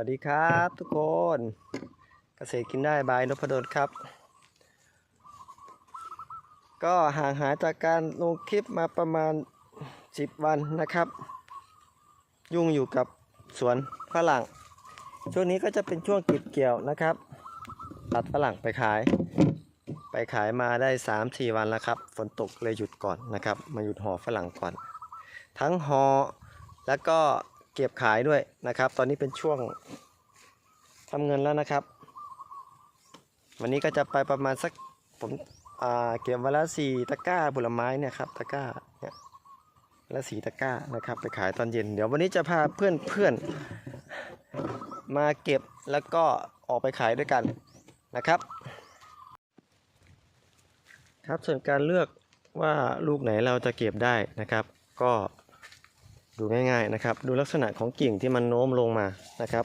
วัสดีครับทุกคนเกษตรกินได้บายนพดลครับ ก็ห่างหายจากการลงคลิปมาประมาณ 10 วันนะครับ ยุ่งอยู่กับสวนฝรั่ง ช่วงนี้ก็จะเป็นช่วงเก็บเกี่ยวนะครับ ตัดฝรั่งไปขาย ไปขายมาได้ 3-4 วันแล้วครับ ฝนตกเลยหยุดก่อนนะครับ มาหยุดห่อฝรั่งก่อน ทั้งห่อแล้วก็ เก็บขายด้วยนะครับ ตอนนี้เป็นช่วงทำเงินแล้วนะครับ วันนี้ก็จะไปประมาณสักผมเก็บวันละสี่ตะกร้าผลไม้เนี่ยครับตะกร้าเนี่ยละสี่ตะกร้านะครับ ไปขายตอนเย็น เดี๋ยววันนี้จะพาเพื่อนเพื่อนมาเก็บแล้วก็ออกไปขายด้วยกันนะครับ ครับส่วนการเลือกว่าลูกไหนเราจะเก็บได้นะครับ ก็ ดูง่ายๆนะครับ ดูลักษณะของกิ่งที่มันโน้มลงมานะครับ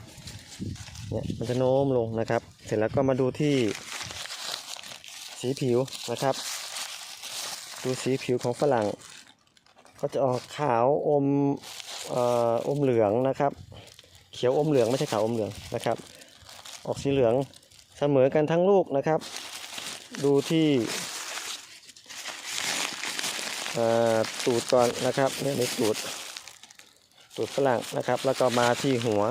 เนี่ยมันจะโน้มลงนะครับ เสร็จแล้วก็มาดูที่สีผิวนะครับ ดูสีผิวของฝรั่ง ก็จะออกขาวอมเอ่ออมเหลืองนะครับ เขียวอมเหลืองไม่ใช่ขาวอมเหลืองนะครับ ออกสีเหลืองเสมอกันทั้งลูกนะครับ ดูที่ตูดก่อนนะครับเนี่ยในตูด ตูดฝรั่งนะครับ แล้วก็มาที่หัว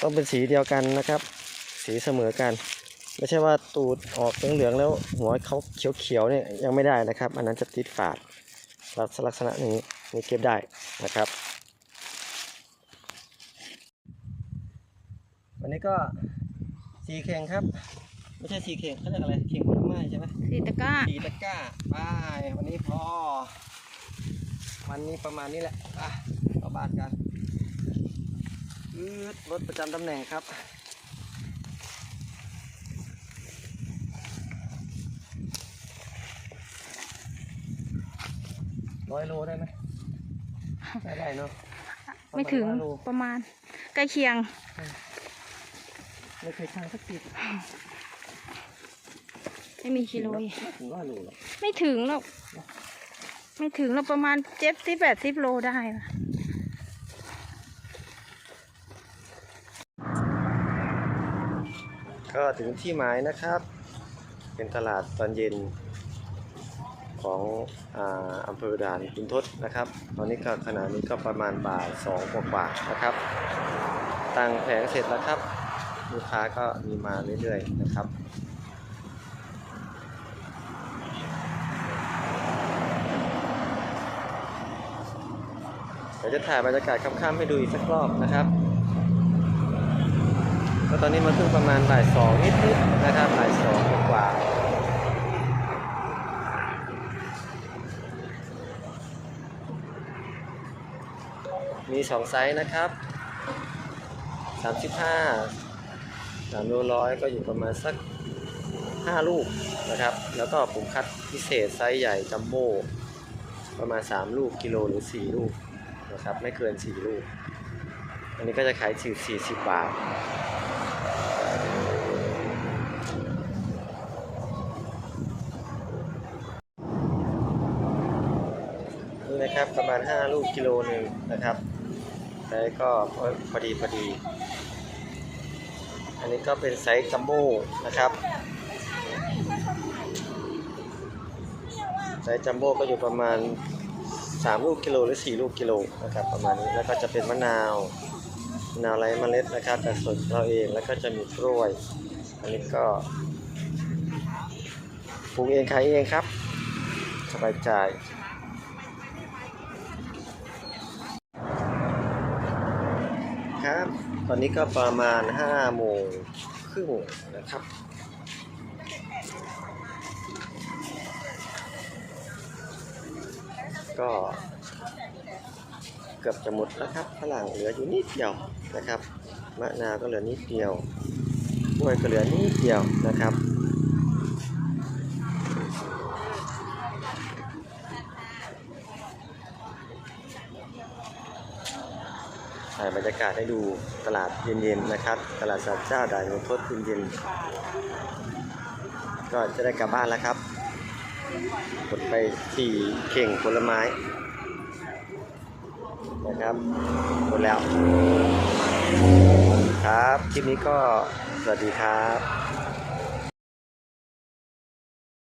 ต้องเป็นสีเดียวกันนะครับ สีเสมอกัน ไม่ใช่ว่าตูดออกเหลืองๆแล้วหัวเขาเขียวๆเนี่ยยังไม่ได้นะครับ อันนั้นจะติดฝาดลักษณะนี้นี่เก็บได้นะครับวันนี้ก็สีเข่งครับ ไม่ใช่สีเข่งเขาเรียกอะไรเข่งผลไม้ใช่ไหมสีตะกร้าสีตะกร้าไปวันนี้พอ วันนี้ประมาณนี้แหละไปเข้า บ้านกันอืดรถประจำตำแหน่งครับ ร้อยโลได้ไหมได้ได้เนาะไม่ถึงประาณร้อยโลประมาณ ใกล้เคียง ไม่เคยชั่งสักทีไม่มีกิโลไม่ถึงร้อยโลหรอกไม่ถึงหรอก ไม่ถึงเราประมาณเจ็ดสิบแปดสิบโลได้นะ ก็ถึงที่หมายนะครับ เป็นตลาดตอนเย็นของออำเภอด่านคุณทศนะครับ ตอนนี้ก็ขณะนี้ก็ประมาณบ่ายสองกว่าๆนะครับ ตั้งแผงเสร็จแล้วครับลูกค้าก็มีมาเรื่อยๆนะครับเดี๋ยวจะถ่ายบรรยากาศค่ำๆให้ดูอีกสักรอบนะครับ ก็ตอนนี้มันเพิ่งประมาณบ่ายสองนิดๆนะครับบ่ายสองกว่าๆมีสองไซส์นะครับสามสิบห้าสามโลร้อยก็อยู่ประมาณสักห้าลูกนะครับ แล้วก็ผมคัดพิเศษไซส์ใหญ่จัมโบ้ประมาณ3ลูกกิโลหรือ4ลูกนะครับ ไม่เกิน4ลูก อันนี้ก็จะขายสี่สิบบาท นะครับ ประมาณ 5 ลูกกิโลหนึ่งนะครับแล้วก็พอดีพอดี อันนี้ก็เป็นไซส์จัมโบ้นะครับไซส์จัมโบ้ก็อยู่ประมาณ 3 ลูกกิโลหรือ 4 ลูกกิโลนะครับประมาณนี้แล้วก็จะเป็นมะนาวมะนาวไร้เมล็ดนะครับแต่สดเราเองแล้วก็จะมีกล้วย อันนี้ก็ปลูกเองขายเองครับสบายใจ ครับ ตอนนี้ก็ประมาณ5โมงครึ่งนะครับ ก็เกือบจะหมดแล้วครับฝรั่งเหลืออยู่นิดเดียวนะครับ มะนาวก็เหลือนิดเดียวกล้วยก็เหลือนิดเดียวนะครับ ถ่ายบรรยากาศให้ดูตลาดเย็นๆนะครับ ตลาดสัตว์เจ้าด่านขุนทดเย็นๆก็จะได้กลับบ้านแล้วครับกดไปที่เข่งผลไม้นะครับหมดแล้ว ครับคลิปนี้ก็สวัสดีครับ